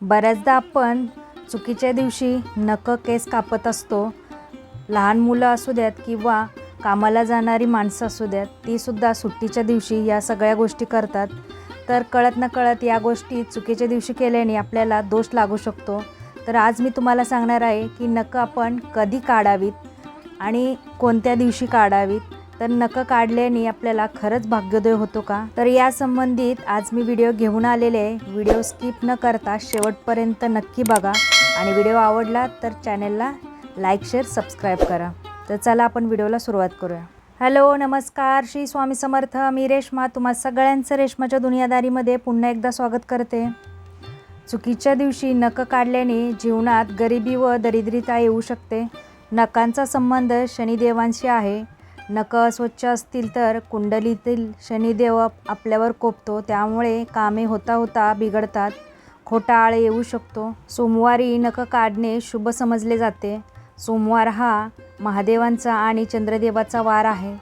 बऱ्याचदा आपण चुकीच्या दिवशी नकं केस कापत असतो. लहान मुलं असू द्यात किंवा कामाला जाणारी माणसं असू द्यात तीसुद्धा सुट्टीच्या दिवशी या सगळ्या गोष्टी करतात. तर कळत न कळत या गोष्टी चुकीच्या दिवशी केल्याने आपल्याला दोष लागू शकतो. तर आज मी तुम्हाला सांगणार आहे की नकं आपण कधी काढावीत आणि कोणत्या दिवशी काढावीत? तर नकं काढल्याने आपल्याला खरंच भाग्योदय होतो का? तर या संबंधित आज मी व्हिडिओ घेऊन आलेले आहे. व्हिडिओ स्किप न करता शेवटपर्यंत नक्की बघा. आणि व्हिडिओ आवडला तर चॅनलला लाईक शेअर सबस्क्राईब करा. तर चला आपण व्हिडिओला सुरुवात करूया. हॅलो नमस्कार. श्री स्वामी समर्थ. मी रेश्मा. तुम्हा सगळ्यांचं रेश्माच्या दुनियादारीमध्ये पुन्हा एकदा स्वागत करते. चुकीच्या दिवशी नखं काढल्याने जीवनात गरिबी व दरिद्रता येऊ शकते. नखांचा संबंध शनिदेवांशी आहे. नखं अस्वच्छ असतील तर कुंडलीतील शनिदेव आपल्यावर कोपतो. त्यामुळे कामे होता होता बिघडतात. खोटा आळ येऊ शकतो. सोमवारी नखं काढणे शुभ समजले जाते. सोमवार हा महादेवांचा आणि चंद्रदेवाचा वार आहे.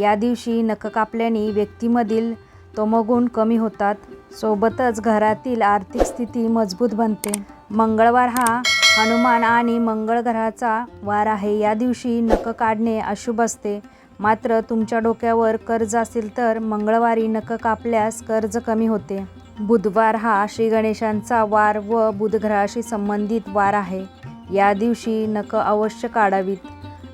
या दिवशी नखं कापल्याने व्यक्तीमधील तोमगुण कमी होतात. सोबतच घरातील आर्थिक स्थिती मजबूत बनते. मंगळवार हा हनुमान आणि मंगळ ग्रहाचा वार आहे. या दिवशी नखं काढणे अशुभ असते. मात्र तुमच्या डोक्यावर कर्ज असेल तर मंगळवारी नख कापल्यास कर्ज कमी होते. बुधवार हा श्री गणेशांचा वार व बुधग्रहाशी संबंधित वार आहे. या दिवशी नख अवश्य काढावीत.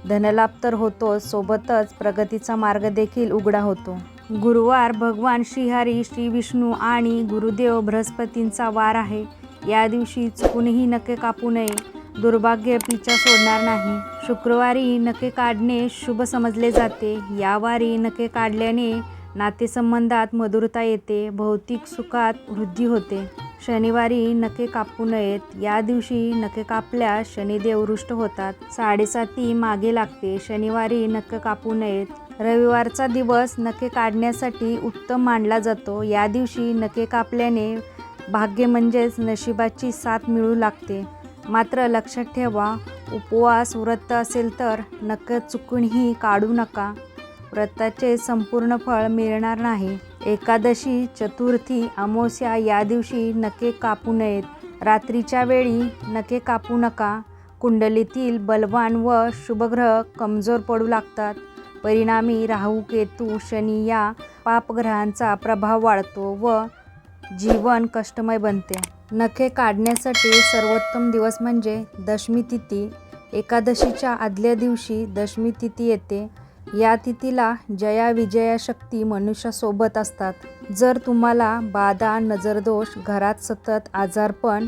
धनलाभ तर होतो सोबतच प्रगतीचा मार्ग देखील उघडा होतो. गुरुवार भगवान श्रीहरी श्री विष्णू आणि गुरुदेव बृहस्पतींचा वार आहे. या दिवशी चुकूनही नखे कापू नये. दुर्भाग्य पिचा सोडणार नाही. शुक्रवारी नखे काढणे शुभ समजले जाते. या वारी नखे काढल्याने नातेसंबंधात मधुरता येते भौतिक सुखात वृद्धी होते. शनिवारी नखे कापू नयेत या दिवशी नखे कापल्यास शनिदेव रुष्ट होतात. साडेसाती मागे लागते शनिवारी नखे कापू नयेत. रविवारचा दिवस नखे काढण्यासाठी उत्तम मानला जातो. या दिवशी नखे कापल्याने भाग्य म्हणजेच नशिबाची साथ मिळू लागते. मात्र लक्षात ठेवा उपवास व्रत असेल तर नख चुकूनही काढू नका. व्रताचे संपूर्ण फळ मिळणार नाही. एकादशी चतुर्थी अमावस्या या दिवशी नके कापू नयेत. रात्रीच्या वेळी नके कापू नका. कुंडलीतील बलवान व शुभग्रह कमजोर पडू लागतात. परिणामी राहू केतू शनी या पापग्रहांचा प्रभाव वाढतो व जीवन कष्टमय बनते. नखे काढण्यासाठी सर्वोत्तम दिवस म्हणजे दशमी तिथी. एकादशीच्या आदल्या दिवशी दशमी तिथी येते. या तिथीला जया विजया शक्ती मनुष्यासोबत असतात. जर तुम्हाला बाधा नजरदोष घरात सतत आजारपण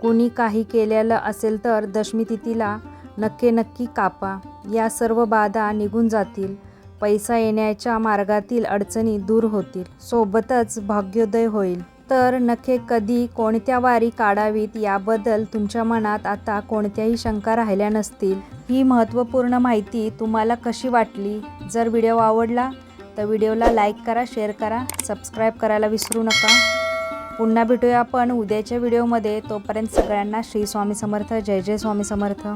कुणी काही केलेलं असेल तर दशमी तिथीला नक्की नक्की कापा. या सर्व बाधा निघून जातील. पैसा येण्याच्या मार्गातील अडचणी दूर होतील. सोबतच भाग्योदय होईल. तर नखे कधी कोणत्या वारी काढावीत याबद्दल तुमच्या मनात आता कोणत्याही शंका राहिल्या नसतील. ही महत्त्वपूर्ण माहिती तुम्हाला कशी वाटली? जर व्हिडिओ आवडला तर व्हिडिओला लाईक करा शेअर करा सबस्क्राईब करायला विसरू नका. पुन्हा भेटूया आपण उद्याच्या व्हिडिओमध्ये. तोपर्यंत सगळ्यांना श्री स्वामी समर्थ. जय जय स्वामी समर्थ.